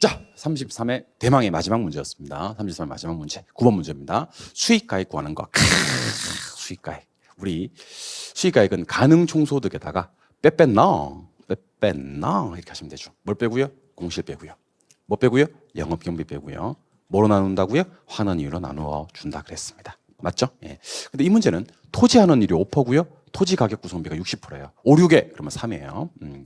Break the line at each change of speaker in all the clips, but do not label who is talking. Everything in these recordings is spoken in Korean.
자, 33의 대망의 마지막 문제였습니다. 33의 마지막 문제. 9번 문제입니다. 수익가액 구하는 거. 수익가액. 우리 수익가액은 가능 총소득에다가 빼뺐나? 빼뺐나? 이렇게 하시면 되죠. 뭘 빼고요? 공실 빼고요. 뭐 빼고요? 영업경비 빼고요. 뭐로 나눈다고요? 환원 이유로 나누어 준다 그랬습니다. 맞죠? 예. 근데 이 문제는 토지 환원율이 5%고요. 토지 가격 구성비가 60%예요. 5, 6에 그러면 3이에요. 음.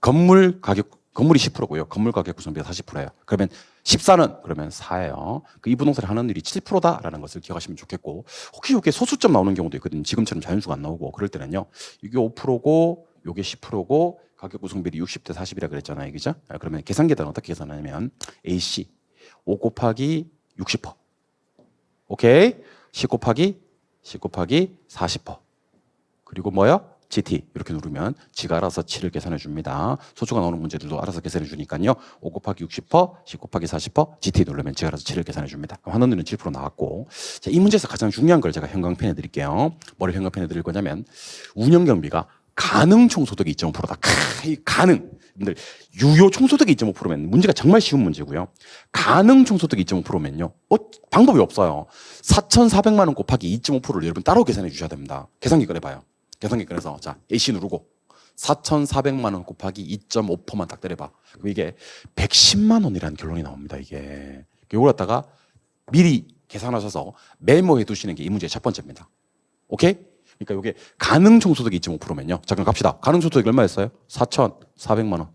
건물 가격 건물이 10%고요. 건물 가격 구성비가 40%예요. 그러면 14는 그러면 4예요. 그 이 부동산 환원율이 7%다라는 것을 기억하시면 좋겠고 혹시 이게 소수점 나오는 경우도 있거든요. 지금처럼 자연수가 안 나오고 그럴 때는요. 이게 5%고 요게 10%고 가격 구성비율이 60대 40이라 그랬잖아요. 그죠? 아, 그러면 계산 계단 어떻게 계산하냐면 AC 5 곱하기 60%. 오케이? 10 곱하기 10 곱하기 40%. 그리고 뭐요? GT 이렇게 누르면 지가 알아서 7을 계산해 줍니다. 소수가 나오는 문제들도 알아서 계산해 주니까요. 5 곱하기 60%, 10 곱하기 40%, GT 누르면 지가 알아서 7을 계산해 줍니다. 환원율은 7% 나왔고 자, 이 문제에서 가장 중요한 걸 제가 형광펜에 드릴게요. 뭐를 형광펜에 드릴 거냐면 운영 경비가 가능 총소득이 2.5%다. 크, 이 가능. 여러분들 유효 총소득이 2.5%면 문제가 정말 쉬운 문제고요. 가능 총소득이 2.5%면요. 어, 방법이 없어요. 4,400만 원 곱하기 2.5%를 여러분 따로 계산해 주셔야 됩니다. 계산기 꺼내 봐요. 계산기 꺼내서 자 AC 누르고 4,400만 원 곱하기 2.5%만 딱 때려 봐. 그럼 이게 110만 원이라는 결론이 나옵니다. 이게 이걸 갖다가 미리 계산하셔서 메모해 두시는 게 이 문제의 첫 번째입니다. 오케이? 그러니까 이게 가능 총소득이 2.5%면요. 잠깐 갑시다. 가능 총소득이 얼마였어요? 4,400만 원.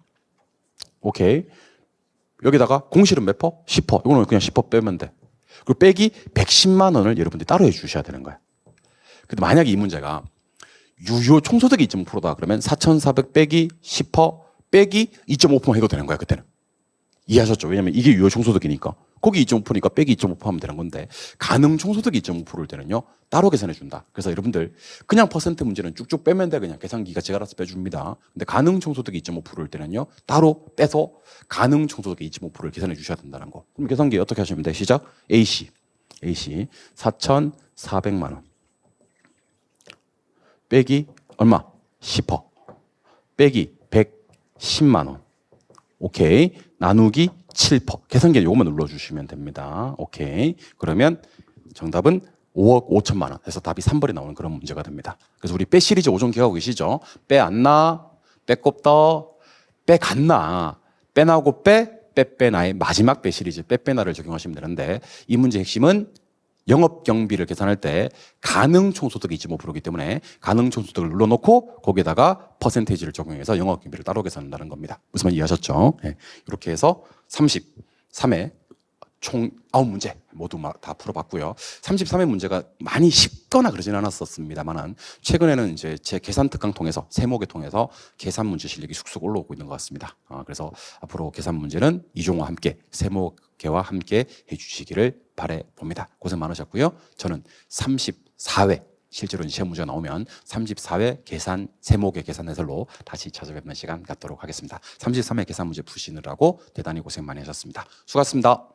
오케이. 여기다가 공실은 몇 퍼? 10퍼. 이거는 그냥 10퍼 빼면 돼. 그리고 빼기 110만 원을 여러분들이 따로 해 주셔야 되는 거야. 근데 만약에 이 문제가 유효 총소득이 2.5%다 그러면 4,400 빼기 10% 빼기 2.5% 해도 되는 거야 그때는 이해하셨죠? 왜냐면 이게 유효 총소득이니까 거기 2.5%니까 빼기 2.5% 하면 되는 건데 가능 총소득이 2.5%일 때는요 따로 계산해 준다. 그래서 여러분들 그냥 퍼센트 문제는 쭉쭉 빼면 돼 그냥 계산기가 제가 알아서 빼줍니다. 근데 가능 총소득이 2.5%일 때는요 따로 빼서 가능 총소득이 2.5%를 계산해 주셔야 된다는 거. 그럼 계산기 어떻게 하시면 돼? 시작. AC AC 4,400만 원. 빼기 얼마? 10% 빼기 110만 원. 오케이. 나누기 7%. 계산기에 요것만 눌러주시면 됩니다. 오케이. 그러면 정답은 5억 5천만 원 해서 답이 3번이 나오는 그런 문제가 됩니다. 그래서 우리 빼 시리즈 5종 기억하고 계시죠? 빼 안나, 빼꼽다, 빼갔나, 빼나고 빼, 빼빼나의 마지막 빼 시리즈 빼빼나를 적용하시면 되는데 이 문제 핵심은 영업 경비를 계산할 때 가능 총소득이 25%이기 때문에 가능 총소득을 눌러놓고 거기에다가 퍼센테이지를 적용해서 영업 경비를 따로 계산한다는 겁니다. 무슨 말 이해하셨죠? 네. 이렇게 해서 33회 총 9문제 모두 마- 다 풀어봤고요. 33회 문제가 많이 쉽거나 그러진 않았었습니다만은 최근에는 이제 제 계산 특강 통해서 세목에 통해서 계산 문제 실력이 쑥쑥 올라오고 있는 것 같습니다. 아, 그래서 앞으로 계산 문제는 이종과 함께 세목 계와 함께 해주시기를 바래 봅니다. 고생 많으셨고요. 저는 34회 실제로 시험 문제가 나오면 34회 계산 세목의 계산 해설로 다시 찾아뵙는 시간 갖도록 하겠습니다. 33회 계산 문제 푸시느라고 대단히 고생 많이 하셨습니다. 수고하셨습니다.